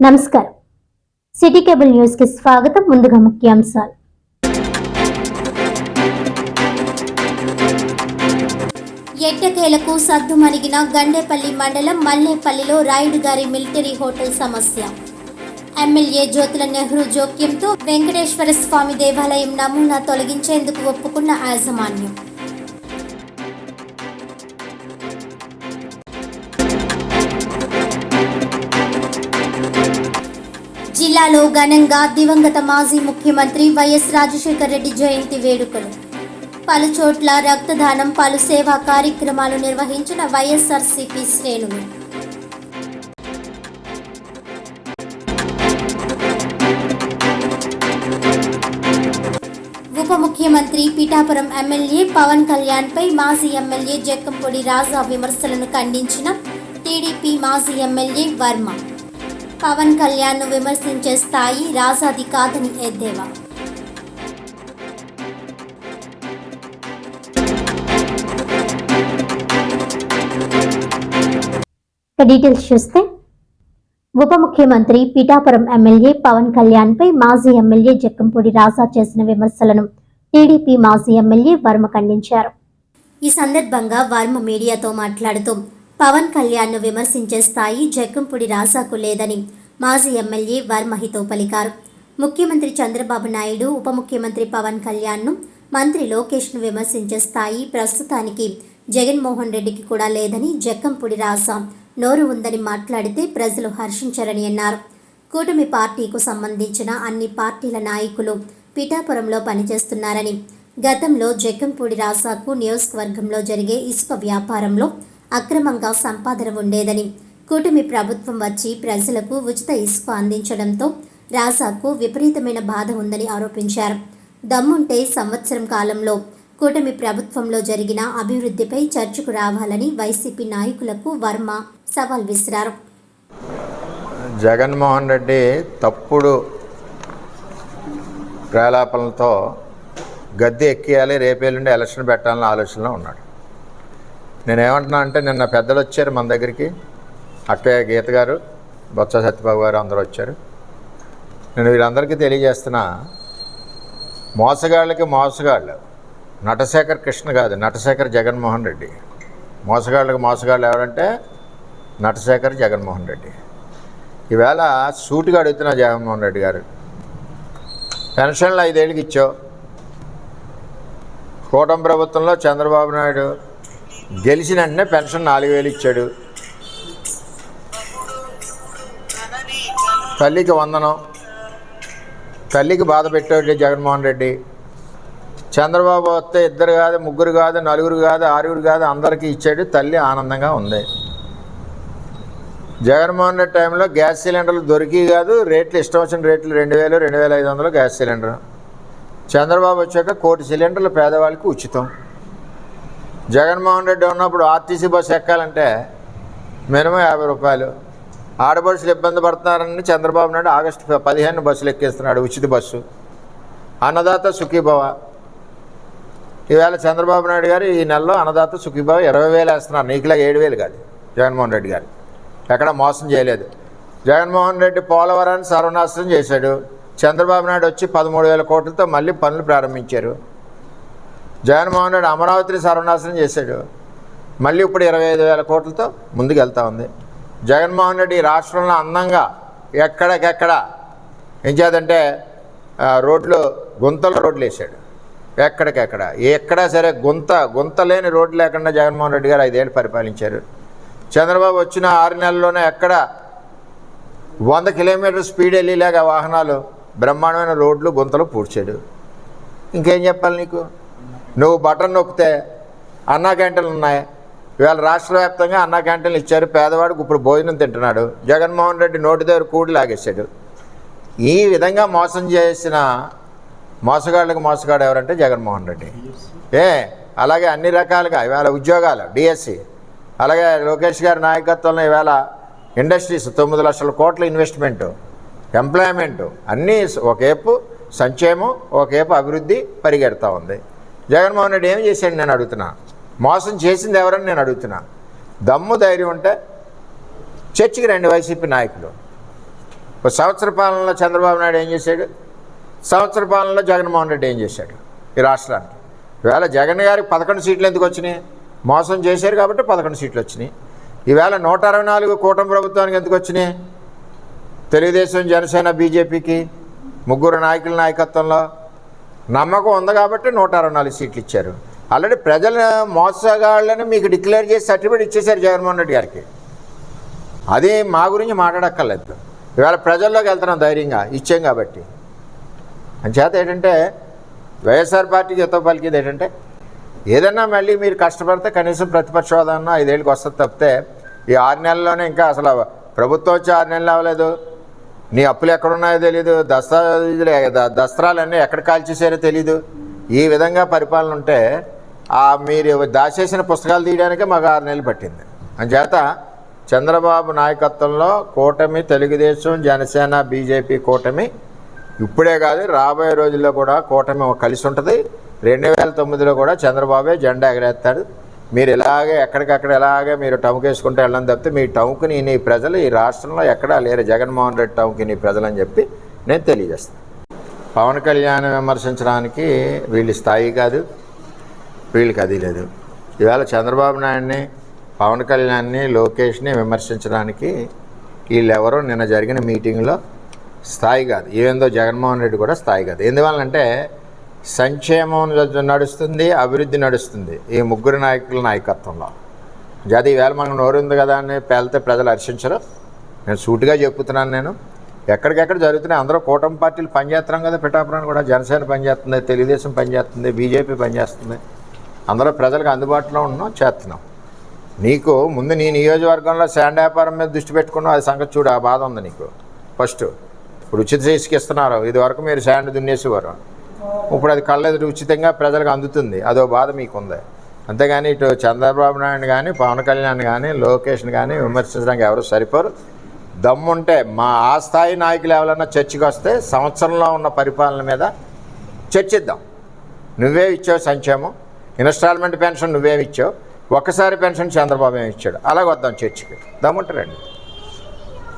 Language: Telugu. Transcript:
నమస్కారం. సిటీ కేబుల్ న్యూస్కి స్వాగతం. ముందుగా ముఖ్యాంశాలు. ఎట్టకేలకు సద్దుమణిగిన గండేపల్లి మండలం మల్లేపల్లిలో రాయుడు గారి మిలిటరీ హోటల్ సమస్య. ఎమ్మెల్యే జ్యోతుల నెహ్రూ జోక్యంతో వెంకటేశ్వర స్వామి దేవాలయం నమూనా తొలగించేందుకు ఒప్పుకున్న యాజమాన్యం. జిల్లాలో ఘనంగా దివంగత మాజీ ముఖ్యమంత్రి వైఎస్ రాజశేఖర రెడ్డి జయంతి వేడుకలు. పలు చోట్ల రక్తదానం పలు సేవా కార్యక్రమాలు నిర్వహించిన వైఎస్ఆర్సీపీ శ్రేణులు. ఉప ముఖ్యమంత్రి పీఠాపురం ఎమ్మెల్యే పవన్ కళ్యాణ్ పై మాజీ ఎమ్మెల్యే జక్కంపొడి రాజా విమర్శలను ఖండించిన టీడీపీ మాజీ ఎమ్మెల్యే వర్మ. పవన్ కళ్యాణ్ను విమర్శించే స్థాయి రాజాది కాదని ఎద్దేవా డీటెయిల్స్ చూస్తే ఉప ముఖ్యమంత్రి పిఠాపురం ఎమ్మెల్యే పవన్ కళ్యాణ్ పై మాజీ ఎమ్మెల్యే జక్కంపూడి రాజా చేసిన విమర్శలను టీడీపీ మాజీ ఎమ్మెల్యే వర్మ ఖండించారు. ఈ సందర్భంగా వర్మ మీడియాతో మాట్లాడుతూ పవన్ కళ్యాణ్ను విమర్శించే స్థాయి జక్కంపూడి రాజాకు లేదని మాజీ ఎమ్మెల్యే వర్మహితో పలికారు ముఖ్యమంత్రి చంద్రబాబు నాయుడు ఉప ముఖ్యమంత్రి పవన్ కళ్యాణ్ను మంత్రి లోకేష్ను విమర్శించే స్థాయి ప్రస్తుతానికి జగన్మోహన్ రెడ్డికి కూడా లేదని జక్కంపూడి రాజా నోరు ఉందని మాట్లాడితే ప్రజలు హర్షించరని అన్నారు. కూటమి పార్టీకు సంబంధించిన అన్ని పార్టీల నాయకులు పిఠాపురంలో పనిచేస్తున్నారని గతంలో జక్కంపూడి రాసాకు నియోజకవర్గంలో జరిగే ఇసుక వ్యాపారంలో అక్రమంగా సంపాదన ఉండేదని. కూటమి ప్రభుత్వం వచ్చి ప్రజలకు ఉచిత ఇసుక అందించడంతో రాసాకు విపరీతమైన బాధ ఉందని ఆరోపించారు. దమ్ముంటే సంవత్సరం కాలంలో కూటమి ప్రభుత్వంలో జరిగిన అభివృద్ధిపై చర్చకు రావాలని వైసీపీ నాయకులకు వర్మ సవాల్ విసిరారు. జగన్మోహన్ రెడ్డి తప్పుడు ప్రేలాపనలతో గద్దె ఎక్కియాలి రేపేళ్ళుండి ఎలక్షన్ పెట్టాలని ఆలోచనలో ఉన్నాడు. నేనేమంటున్నా అంటే నిన్న పెద్దలు వచ్చారు మన దగ్గరికి. అక్కయ్య గీత గారు బొత్స సత్యబాబు గారు అందరూ వచ్చారు. నేను వీళ్ళందరికీ తెలియజేస్తున్నా మోసగాళ్ళకి మోసగాళ్ళు. నటశేఖర్ కృష్ణ కాదు నటశేఖర్ జగన్మోహన్ రెడ్డి. మోసగాళ్ళకి మోసగాళ్ళు ఎవరంటే నటశేఖర్ జగన్మోహన్ రెడ్డి. ఈవేళ సూటుగా అడుగుతున్నా జగన్మోహన్ రెడ్డి గారు పెన్షన్లు ఐదేళ్ళకి ఇచ్చావు. కూటమి ప్రభుత్వంలో చంద్రబాబు నాయుడు గెలిచిన వెంటనే పెన్షన్ నాలుగు వేలు ఇచ్చాడు. తల్లికి వందనం. తల్లికి బాధ పెట్టాడు జగన్మోహన్ రెడ్డి. చంద్రబాబు వస్తే ఇద్దరు కాదు ముగ్గురు కాదు నలుగురు కాదు ఆరుగురు కాదు అందరికీ ఇచ్చాడు. తల్లి ఆనందంగా ఉంది. జగన్మోహన్ రెడ్డి టైంలో గ్యాస్ సిలిండర్లు దొరికి కాదు రేట్లు ఇష్టం వచ్చిన రేట్లు రెండు వేలు రెండు వేల ఐదు వందలు గ్యాస్ సిలిండర్. చంద్రబాబు వచ్చాక కోటి సిలిండర్లు పేదవాళ్ళకి ఉచితం. జగన్మోహన్ రెడ్డి ఉన్నప్పుడు ఆర్టీసీ బస్సు ఎక్కాలంటే మినిమం యాభై రూపాయలు. ఆడబడుసులు ఇబ్బంది పడుతున్నారని చంద్రబాబు నాయుడు ఆగస్టు పదిహేను బస్సులు ఎక్కిస్తున్నాడు ఉచిత బస్సు. అన్నదాత సుఖీభవ. ఈవేళ చంద్రబాబు నాయుడు గారు ఈ నెలలో అన్నదాత సుఖీభవ ఇరవై వేలు వేస్తున్నారు. నీకులా ఏడు వేలు కాదు జగన్మోహన్ రెడ్డి గారు. ఎక్కడ మోసం చేయలేదు. జగన్మోహన్ రెడ్డి పోలవరాన్ని సర్వనాశనం చేశాడు. చంద్రబాబు నాయుడు వచ్చి పదమూడు వేల కోట్లతో మళ్ళీ పనులు ప్రారంభించారు. జగన్మోహన్ రెడ్డి అమరావతిని సర్వనాశనం చేశాడు. మళ్ళీ ఇప్పుడు ఇరవై ఐదు వేల కోట్లతో ముందుకు ఉంది. జగన్మోహన్ రెడ్డి రాష్ట్రంలో అందంగా ఎక్కడికెక్కడ ఏం చేద్దంటే రోడ్లు గుంతలు రోడ్లు వేసాడు ఎక్కడికెక్కడ? ఎక్కడా సరే గుంత గుంత లేని రోడ్లు లేకుండా జగన్మోహన్ రెడ్డి గారు ఐదేళ్ళు పరిపాలించారు. చంద్రబాబు వచ్చిన ఆరు నెలల్లోనే ఎక్కడ వంద కిలోమీటర్ స్పీడ్ వెళ్ళేలాగా వాహనాలు బ్రహ్మాండమైన రోడ్లు గుంతలు పూడ్చాడు. ఇంకేం చెప్పాలి నీకు? నువ్వు బటన్ నొక్కితే అన్నా క్యాంటీన్లు ఉన్నాయి. ఇవాళ రాష్ట్ర వ్యాప్తంగా అన్నా క్యాంటీన్లు ఇచ్చారు. పేదవాడికి ఇప్పుడు భోజనం తింటున్నాడు. జగన్మోహన్ రెడ్డి నోటి దగ్గర కూడి లాగేశాడు. ఈ విధంగా మోసం చేసిన మోసగాళ్ళకు మోసగాడు ఎవరంటే జగన్మోహన్ రెడ్డి. ఏ అలాగే అన్ని రకాలుగా ఇవాళ ఉద్యోగాలు డిఎస్సి అలాగే లోకేష్ గారి నాయకత్వంలో ఇవాళ ఇండస్ట్రీస్ తొమ్మిది లక్షల కోట్ల ఇన్వెస్ట్మెంటు ఎంప్లాయ్మెంటు అన్నీ ఒకేపు సంక్షేమం ఒకేపు అభివృద్ధి పరిగెడతా ఉంది. జగన్మోహన్ రెడ్డి ఏం చేశాడు నేను అడుగుతున్నా? మోసం చేసింది ఎవరని నేను అడుగుతున్నా? దమ్ము ధైర్యం ఉంటే చర్చికి రండి వైసీపీ నాయకులు. ఒక సంవత్సర పాలనలో చంద్రబాబు నాయుడు ఏం చేశాడు? సంవత్సర పాలనలో జగన్మోహన్ రెడ్డి ఏం చేశాడు ఈ రాష్ట్రానికి? ఈవేళ జగన్ గారికి పదకొండు సీట్లు ఎందుకు వచ్చినాయి? మోసం చేశారు కాబట్టి పదకొండు సీట్లు వచ్చినాయి. ఈవేళ నూట అరవై నాలుగు కూటమి ప్రభుత్వానికి ఎందుకు వచ్చినాయి? తెలుగుదేశం జనసేన బీజేపీకి ముగ్గురు నాయకుల నాయకత్వంలో నమ్మకం ఉంది కాబట్టి నూట అరవై నాలుగు సీట్లు ఇచ్చారు. ఆల్రెడీ ప్రజల మోసగాళ్ళని మీకు డిక్లేర్ చేసి సర్టిఫికేట్ ఇచ్చేశారు జగన్మోహన్ రెడ్డి గారికి. అది మా గురించి మాట్లాడక్కర్లేదు. ఇవాళ ప్రజల్లోకి వెళ్తున్నాం ధైర్యంగా ఇచ్చాం కాబట్టి. అంచేత ఏంటంటే వైఎస్ఆర్ పార్టీకి యుద్ధ పలికేది ఏంటంటే ఏదన్నా మళ్ళీ మీరు కష్టపడితే కనీసం ప్రతిపక్ష హోదా ఐదేళ్ళకి వస్తుంది తప్పితే ఈ ఆరు నెలల్లోనే ఇంకా అసలు ప్రభుత్వం వచ్చి ఆరు నెలలు అవ్వలేదు. నీ అప్పులు ఎక్కడున్నాయో తెలియదు దస్తావేజులు ద- దస్త్రాలన్నీ ఎక్కడ కాల్చేసారో తెలీదు. ఈ విధంగా పరిపాలన ఉంటే ఆ మీరు దాచేసిన పుస్తకాలు తీయడానికే మాకు ఆరు నెలలు పట్టింది. అంచేత చంద్రబాబు నాయకత్వంలో కూటమి తెలుగుదేశం జనసేన బీజేపీ కూటమి ఇప్పుడే కాదు రాబోయే రోజుల్లో కూడా కూటమి కలిసి ఉంటుంది. రెండు వేల తొమ్మిదిలో కూడా చంద్రబాబే జెండా ఎగరేస్తాడు. మీరు ఇలాగే ఎక్కడికక్కడ ఇలాగే మీరు టముకేసుకుంటే వెళ్ళని తప్పితే మీ టముకుని నీ ప్రజలు ఈ రాష్ట్రంలో ఎక్కడా లేరు. జగన్మోహన్ రెడ్డి టముకి నీ ప్రజలు అని చెప్పి నేను తెలియజేస్తాను. పవన్ కళ్యాణ్ విమర్శించడానికి వీళ్ళ స్థాయి కాదు వీళ్ళకి అది లేదు. ఇవాళ చంద్రబాబు నాయుడిని పవన్ కళ్యాణ్ని లోకేష్ని విమర్శించడానికి వీళ్ళెవరో నిన్న జరిగిన మీటింగ్లో స్థాయి కాదు. ఏందో జగన్మోహన్ రెడ్డి కూడా స్థాయి కాదు. ఎందువల్లంటే సంక్షేమం నడుస్తుంది అభివృద్ధి నడుస్తుంది ఈ ముగ్గురు నాయకుల నాయకత్వంలో. జాతి ఈవేళ మనకు నోరుంది కదా అని పేలితే ప్రజలు హర్షించరు. నేను సూటిగా చెప్తున్నాను నేను. ఎక్కడికెక్కడ జరుగుతున్నాయి అందరూ కూటమి పార్టీలు పనిచేస్తున్నాం కదా పిఠాపురాన్ని కూడా జనసేన పనిచేస్తుంది తెలుగుదేశం పనిచేస్తుంది బీజేపీ పనిచేస్తుంది. అందరూ ప్రజలకు అందుబాటులో ఉన్నాం చేస్తున్నాం. నీకు ముందు నీ నియోజకవర్గంలో శాండ్ వ్యాపారం మీద దృష్టి పెట్టుకున్నావు అది సంగతి చూడు ఆ బాధ ఉంది నీకు. ఫస్ట్ ఇప్పుడు ఉచిత ఇసుక ఇస్తున్నారు ఇది వరకు మీరు శాండ్ దున్నేసేవారు. ఇప్పుడు అది కళ్ళెదురు ఉచితంగా ప్రజలకు అందుతుంది. అదో బాధ మీకు ఉంది అంతేగాని ఇటు చంద్రబాబు నాయుడు కానీ పవన్ కళ్యాణ్ కానీ లోకేష్ని కానీ విమర్శించడానికి ఎవరు సరిపోరు. దమ్ముంటే మా ఆ స్థాయి నాయకులు ఎవరైనా చర్చకి వస్తే సంవత్సరంలో ఉన్న పరిపాలన మీద చర్చిద్దాం. నువ్వే ఇచ్చావు సంక్షేమం. ఇన్స్టాల్మెంట్ పెన్షన్ నువ్వేమి ఇచ్చావు. ఒక్కసారి పెన్షన్ చంద్రబాబు ఏమి ఇచ్చాడు. అలాగొద్దాం చర్చికి. దమ్ముంటారండి